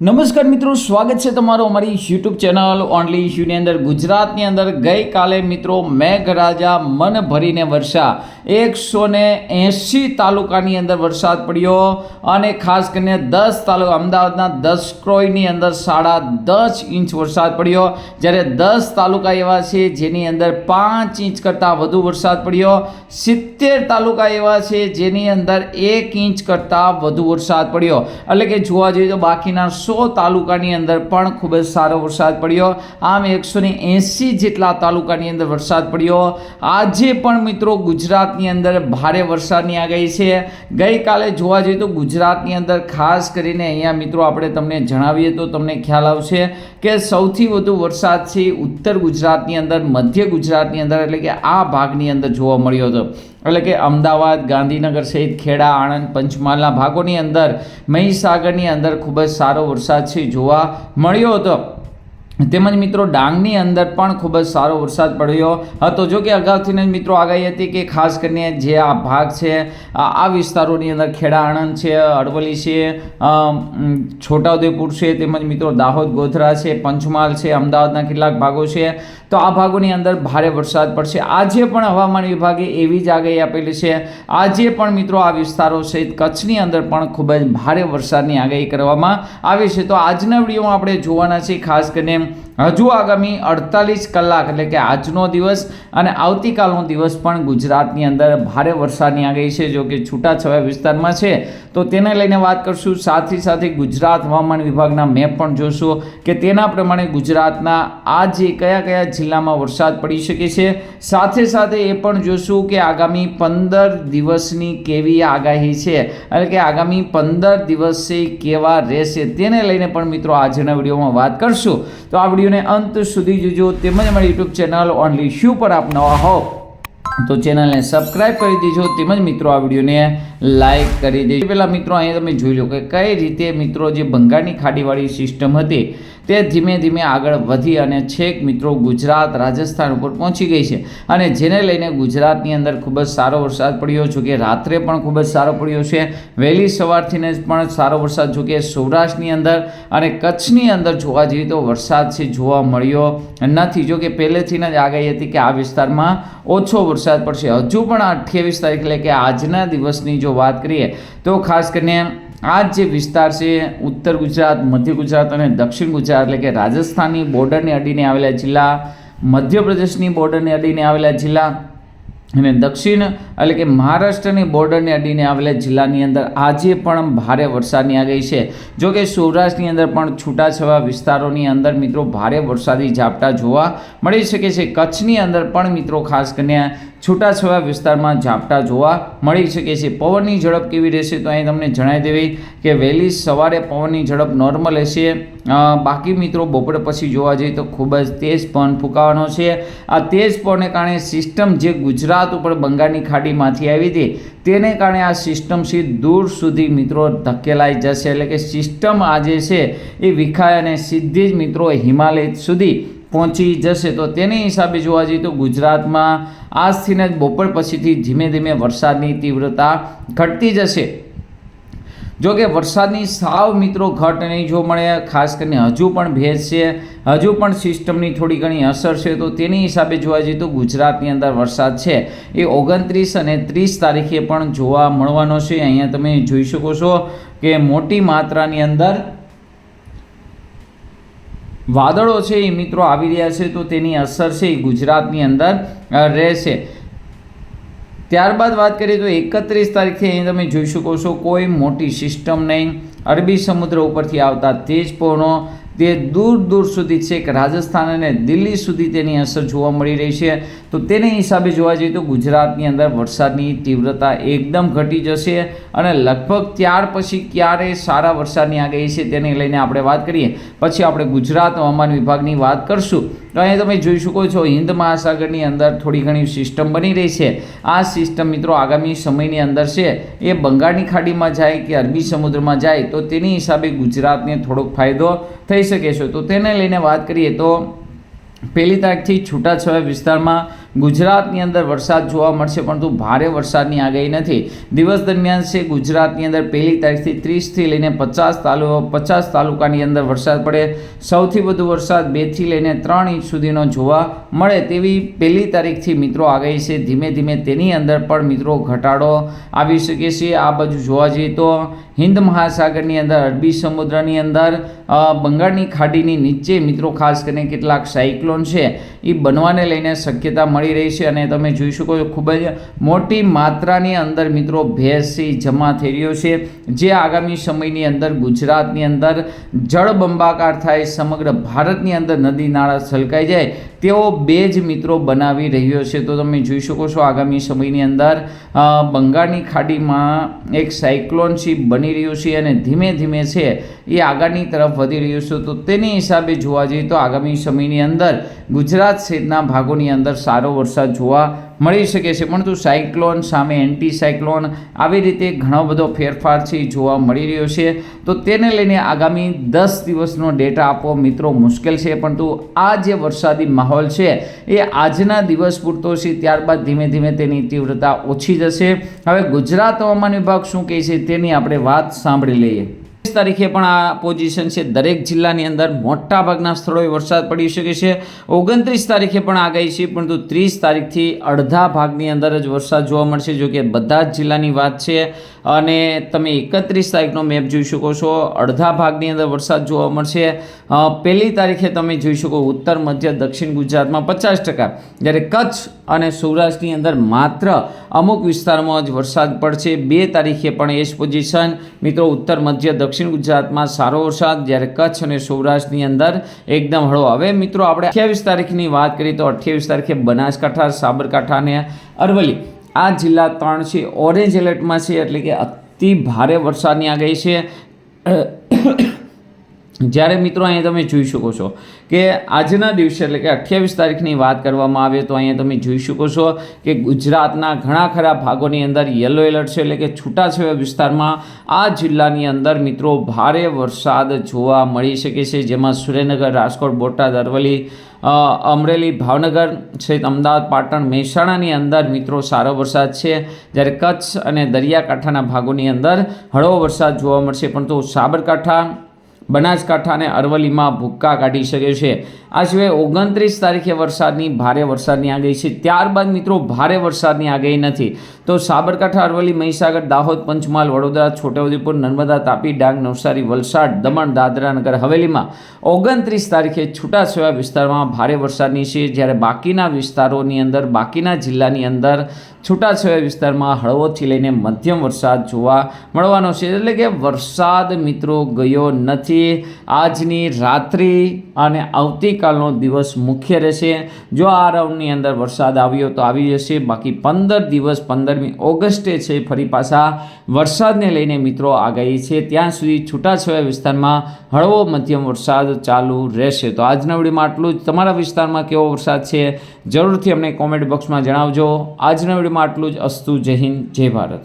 નમસ્કાર મિત્રો, સ્વાગત છે તમારું અમારી યુટ્યુબ ચેનલ ઓનલી ઇશ્યુની અંદર. ગુજરાતની અંદર ગઈકાલે મિત્રો મેઘરાજા મન ભરીને વરસા એકસો ને એંશી તાલુકાની અંદર વરસાદ પડ્યો અને ખાસ કરીને દસ તાલુકા અમદાવાદના દસ ક્રોયની અંદર સાડા દસ ઇંચ વરસાદ પડ્યો. જ્યારે દસ તાલુકા એવા છે જેની અંદર પાંચ ઇંચ કરતાં વધુ વરસાદ પડ્યો. સિત્તેર તાલુકા એવા છે જેની અંદર એક ઇંચ કરતાં વધુ વરસાદ પડ્યો. એટલે કે જોવા જઈએ તો બાકીના સો તાલુકાની અંદર પણ ખૂબ જ સારો વરસાદ પડ્યો. આમ એકસો ને એંસી જેટલા તાલુકાની અંદર વરસાદ પડ્યો. આજે પણ મિત્રો ગુજરાતની અંદર ભારે વરસાદની આગાહી છે. ગઈકાલે જોવા જઈએ તો ગુજરાતની અંદર ખાસ કરીને અહીંયા મિત્રો આપણે તમને જણાવીએ તો તમને ખ્યાલ આવશે કે સૌથી વધુ વરસાદ છે ઉત્તર ગુજરાતની અંદર, મધ્ય ગુજરાતની અંદર એટલે કે આ ભાગની અંદર જોવા મળ્યો હતો. એટલે કે અમદાવાદ, ગાંધીનગર સહિત ખેડા, આણંદ, પંચમહાલના ભાગોની અંદર, મહીસાગરની અંદર ખૂબ જ સારો વરસાદ છે, જોવા મળ્યો હતો. તેમજ મિત્રો, ડાંગની અંદર પણ ખૂબ જ સારો વરસાદ પડ્યો હતો. જો કે અગાઉથી જ મિત્રો આગાહી હતી કે ખાસ કરીને જે આ ભાગ છે, આ વિસ્તારોની અંદર ખેડા આણંદ છે અરવલી છે છોટાઉદેપુર છે, તેમજ મિત્રો દાહોદ, ગોધરા છે, પંચમહાલ છે, અમદાવાદના કેટલાક ભાગો છે. તો આ ભાગોની અંદર ભારે વરસાદ પડશે. આજે પણ હવામાન વિભાગે એવી જ આગાહી આપેલી છે. આજે પણ મિત્રો આ વિસ્તારો સહિત કચ્છની અંદર પણ ખૂબ જ ભારે વરસાદની આગાહી કરવામાં આવી છે. તો આજના વિડીયોમાં આપણે જોવાના છે ખાસ કરીને હજુ આગામી અડતાલીસ કલાક, એટલે કે આજનો દિવસ અને આવતીકાલનો દિવસ પણ ગુજરાતની અંદર ભારે વરસાદની આગાહી છે. જો કે છૂટાછવાયા વિસ્તારમાં છે, તો તેને લઈને વાત કરશું. સાથે સાથે ગુજરાત હવામાન વિભાગના મેપ પણ જોશો કે તેના પ્રમાણે ગુજરાતના આજે કયા કયા જિલ્લામાં વરસાદ પડી શકે છે. સાથે સાથે એ પણ જોશું કે આગામી પંદર દિવસની કેવી આગાહી છે, એટલે કે આગામી પંદર દિવસે કેવા રહેશે, તેને લઈને પણ મિત્રો આજના વિડીયોમાં વાત કરશું. તો આ વિડીયોને અંત સુધી જોજો તેમજ અમારી યુટ્યુબ ચેનલ ઓનલી શ્યુ પર આપ નવા હો. તો ચેનલને સબસ્ક્રાઇબ કરી દેજો તેમજ મિત્રો આ વિડીયોને લાઈક કરી દેજો. પહેલાં મિત્રો, અહીંયા તમે જોઈ લો કે કઈ રીતે મિત્રો જે બંગાળની ખાડીવાળી સિસ્ટમ હતી તે ધીમે ધીમે આગળ વધી અને છેક મિત્રો ગુજરાત, રાજસ્થાન ઉપર પહોંચી ગઈ છે. અને જેને લઈને ગુજરાતની અંદર ખૂબ જ સારો વરસાદ પડ્યો, જો કે રાત્રે પણ ખૂબ જ સારો પડ્યો છે. વહેલી સવારથી પણ સારો વરસાદ, જો કે સૌરાષ્ટ્રની અંદર અને કચ્છની અંદર જોવા જઈએ તો વરસાદ છે, જોવા મળ્યો નથી. જો કે પહેલેથી જ આગાહી હતી કે આ વિસ્તારમાં ઓછો વરસાદ પડશે. હજુ પણ અઠ્યાવીસ તારીખ એટલે કે આજના દિવસની જો વાત કરીએ, તો ખાસ કરીને આ જે વિસ્તાર છે, ઉત્તર ગુજરાત, મધ્ય ગુજરાત અને દક્ષિણ ગુજરાત, એટલે કે રાજસ્થાનની બોર્ડરને અડીને આવેલા જિલ્લા, મધ્યપ્રદેશની બોર્ડરને અડીને આવેલા જિલ્લા અને દક્ષિણ, એટલે કે મહારાષ્ટ્રની બોર્ડરને અડીને આવેલા જિલ્લાની અંદર આજે પણ ભારે વરસાદની આગાહી છે. જો કે સૌરાષ્ટ્રની અંદર પણ છૂટાછવાયા વિસ્તારોની અંદર મિત્રો ભારે વરસાદી ઝાપટા જોવા મળી શકે છે. કચ્છની અંદર પણ મિત્રો ખાસ કરીને છૂટાછવાયા વિસ્તારમાં ઝાપટા જોવા મળી શકે છે. પવનની ઝડપ કેવી રહેશે તો અહીં તમને જણાવી દેવી કે વહેલી સવારે પવનની ઝડપ નોર્મલ હશે. બાકી મિત્રો બપોર પછી જોવા જઈએ તો ખૂબ જ તેજ પવન ફૂંકાવાનો છે. આ તેજ પવનને કારણે સિસ્ટમ જે ગુજરાત ઉપર બંગાળની ખાડીમાંથી આવી હતી તેને કારણે આ સિસ્ટમ સી દૂર સુધી મિત્રો ધકેલાઈ જશે. એટલે કે સિસ્ટમ આજે છે એ વિખાય અને સીધી જ મિત્રો હિમાલય સુધી પહોંચી જશે. તો તેની હિસાબે જોવા જઈએ તો ગુજરાતમાં આજથીને જ બપોર પછીથી ધીમે ધીમે વરસાદની તીવ્રતા ઘટતી જશે. જો કે વરસાદની સાવ મિત્રો ઘટ નહીં જો મળે, ખાસ કરીને હજુ પણ ભેજ છે, હજુ પણ સિસ્ટમની થોડી ઘણી અસર છે, તો તેની હિસાબે જોવા જઈએ તો ગુજરાતની અંદર વરસાદ છે. એ ઓગણત્રીસ અને ત્રીસ તારીખે પણ જોવા મળવાનો છે. અહીંયા તમે જોઈ શકો છો કે મોટી માત્રાની અંદર વાદળો છે એ મિત્રો આવી રહ્યા છે, તો તેની અસર છે એ ગુજરાતની અંદર રહેશે. ત્યારબાદ વાત કરીએ તો એકત્રીસ તારીખથી અહીં તમે જોઈ શકો છો, કોઈ મોટી સિસ્ટમ નહીં. અરબી સમુદ્ર ઉપરથી આવતા તેજ પવનો તે દૂર દૂર સુધી છેક રાજસ્થાન અને દિલ્હી સુધી તેની અસર જોવા મળી રહી છે. તો તેને હિસાબે જોવા જઈએ તો ગુજરાતની અંદર વરસાદની તીવ્રતા એકદમ ઘટી જશે અને લગભગ ત્યાર પછી ક્યારે સારા વરસાદની આગાહી છે તેને લઈને આપણે વાત કરીએ. પછી આપણે ગુજરાત હવામાન વિભાગની વાત કરશું. તો અહીંયા તમે જોઈ શકો છો હિન્દ મહાસાગરની અંદર થોડી ઘણી સિસ્ટમ બની રહી છે. આ સિસ્ટમ મિત્રો આગામી સમયની અંદર છે. એ બંગાળની ખાડીમાં જાય કે અરબી સમુદ્રમાં જાય તો તેની હિસાબે ગુજરાતને થોડોક ફાયદો થઈ શકે છે તો તેને લઈને વાત કરીએ તો પહેલી તારીખથી છૂટાછવાયા વિસ્તારમાં ગુજરાતની અંદર વરસાદ જોવા મળશે, પરંતુ ભારે વરસાદની આગાહી નથી. દિવસ દરમિયાન છે, ગુજરાતની અંદર પહેલી તારીખથી ત્રીસથી લઈને પચાસ તાલુ પચાસ તાલુકાની અંદર વરસાદ પડે. સૌથી વધુ વરસાદ બેથી લઈને ત્રણ ઇંચ સુધીનો જોવા મળે તેવી પહેલી તારીખથી મિત્રો આગાહી છે. ધીમે ધીમે તેની અંદર પણ મિત્રો ઘટાડો આવી શકે છે. આ બાજુ જોવા જઈએ તો હિન્દ મહાસાગરની અંદર, અરબી સમુદ્રની અંદર બંગાળની ખાડીની નીચે મિત્રો ખાસ કરીને કેટલાક સાયક્લોન છે. એ બનવાને લઈને શક્યતા મળી રહી છે અને તમે જોઈ શકો છો, ખૂબ જ મોટી માત્રાની અંદર મિત્રો ભેંસી જમા થઈ રહ્યો છે, જે આગામી સમયની અંદર ગુજરાતની અંદર જળબંબાકાર થાય, સમગ્ર ભારતની અંદર નદી નાળા છલકાઈ જાય તેઓ બે જ મિત્રો બનાવી રહ્યો છે. તો તમે જોઈ શકો છો, આગામી સમયની અંદર બંગાળની ખાડીમાં એક સાયક્લોન શિપ બની રહ્યું છે અને ધીમે ધીમે છે, એ આગળની તરફ વધી રહ્યું છે. તો તેની હિસાબે જોવા જઈએ તો આગામી સમયની અંદર ગુજરાત સહિતના ભાગોની અંદર સારો વરસાદ જોવા મળી શકે છે. પરંતુ સાયક્લોન સામે એન્ટી સાયક્લોન આવી રીતે ઘણો બધો ફેરફાર છે જોવા મળી રહ્યો છે. તો તેને લઈને આગામી દસ દિવસનો ડેટા આપવો મિત્રો મુશ્કેલ છે. પરંતુ આ જે વરસાદી માહોલ છે એ આજના દિવસ પૂરતો છે. ત્યારબાદ ધીમે ધીમે તેની તીવ્રતા ઓછી જશે. હવે ગુજરાત હવામાન વિભાગ શું કહે છે તેની આપણે વાત સાંભળી લઈએ. તારીખે પણ આ પોઝિશન છે. દરેક જિલ્લાની અંદર મોટા ભાગના સ્થળોએ વરસાદ પડી શકે છે. ઓગણત્રીસ તારીખે પણ આગાહી છે, પરંતુ ત્રીસ તારીખથી અડધા ભાગની અંદર જ વરસાદ જોવા મળશે જો કે બધા જ જિલ્લાની વાત છે. અને તમે એકત્રીસ તારીખનો મેપ જોઈ શકો છો. અડધા ભાગની અંદર વરસાદ જોવા મળશે. પહેલી તારીખે તમે જોઈ શકો ઉત્તર, મધ્ય, દક્ષિણ ગુજરાતમાં પચાસ ટકા. જ્યારે કચ્છ અને સૌરાષ્ટ્રની અંદર માત્ર અમુક વિસ્તારમાં જ વરસાદ પડશે. બે તારીખે પણ એ જ પોઝિશન મિત્રો, ઉત્તર, મધ્ય, દક્ષિણ ગુજરાતમાં સારો વરસાદ. જ્યારે કચ્છ અને સૌરાષ્ટ્રની અંદર એકદમ હળવો હવે મિત્રો, આપણે અઠ્યાવીસ તારીખની વાત કરીએ તો અઠ્યાવીસ તારીખે બનાસકાંઠા, સાબરકાંઠા અને અરવલ્લી. આ જિલ્લા ત્રણ છે. ઓરેન્જ એલર્ટમાં છે એટલે કે અતિ ભારે વરસાદની આગાહી છે. જ્યારે મિત્રો અહીંયા તમે જોઈ શકો છો કે આજના દિવસે એટલે કે અઠ્યાવીસ તારીખની વાત કરવામાં આવે તો અહીંયા તમે જોઈ શકો છો કે ગુજરાતના ઘણા ખરા ભાગોની અંદર યલો એલર્ટ છે એટલે કે છૂટાછવાયા વિસ્તારમાં આ જિલ્લાની અંદર મિત્રો ભારે વરસાદ જોવા મળી શકે છે. જેમાં સુરેન્દ્રનગર, રાજકોટ, બોટાદ, અરવલ્લી અમરેલી, ભાવનગર સહિત અમદાવાદ, પાટણ, મહેસાણાની અંદર મિત્રો સારો વરસાદ છે. જ્યારે કચ્છ અને દરિયાકાંઠાના ભાગોની અંદર હળવો વરસાદ જોવા મળશે. પરંતુ સાબરકાંઠા બનાસકાંઠા અને અરવલ્લીમાં ભૂક્કા કાઢી શકે છે. આ સિવાય ઓગણત્રીસ તારીખે વરસાદની ભારે વરસાદની આગાહી છે. ત્યારબાદ મિત્રો ભારે વરસાદની આગાહી નથી. તો સાબરકાંઠા, અરવલ્લી, મહીસાગર, દાહોદ, પંચમહાલ, વડોદરા, છોટાઉદેપુર, નર્મદા, તાપી, ડાંગ, નવસારી, વલસાડ, દમણ, દાદરા નગર હવેલીમાં ઓગણત્રીસ તારીખે છૂટાછવાયા વિસ્તારમાં ભારે વરસાદની છે. જ્યારે બાકીના વિસ્તારોની અંદર, બાકીના જિલ્લાની અંદર છૂટાછવાયા વિસ્તારમાં હળવોથી લઈને મધ્યમ વરસાદ જોવા મળવાનો છે. એટલે કે વરસાદ મિત્રો ગયો નથી. આજની રાત્રિ અને આવતીકાલનો દિવસ મુખ્ય રહેશે. જો આ રાઉન્ડની અંદર વરસાદ આવ્યો તો આવી જશે. બાકી પંદર દિવસ પંદરમી ઓગસ્ટે છે ફરી પાછા. વરસાદને લઈને મિત્રો આગાહી છે. ત્યાં સુધી છૂટાછવાયા વિસ્તારમાં હળવો મધ્યમ વરસાદ ચાલુ રહેશે. તો આજના વિડીયોમાં આટલું જ. તમારા વિસ્તારમાં કેવો વરસાદ છે જરૂરથી અમને કોમેન્ટ બોક્સમાં જણાવજો. આજના વિડીયોમાં આટલું જ. અસ્તુ જય હિન્દ, જય ભારત.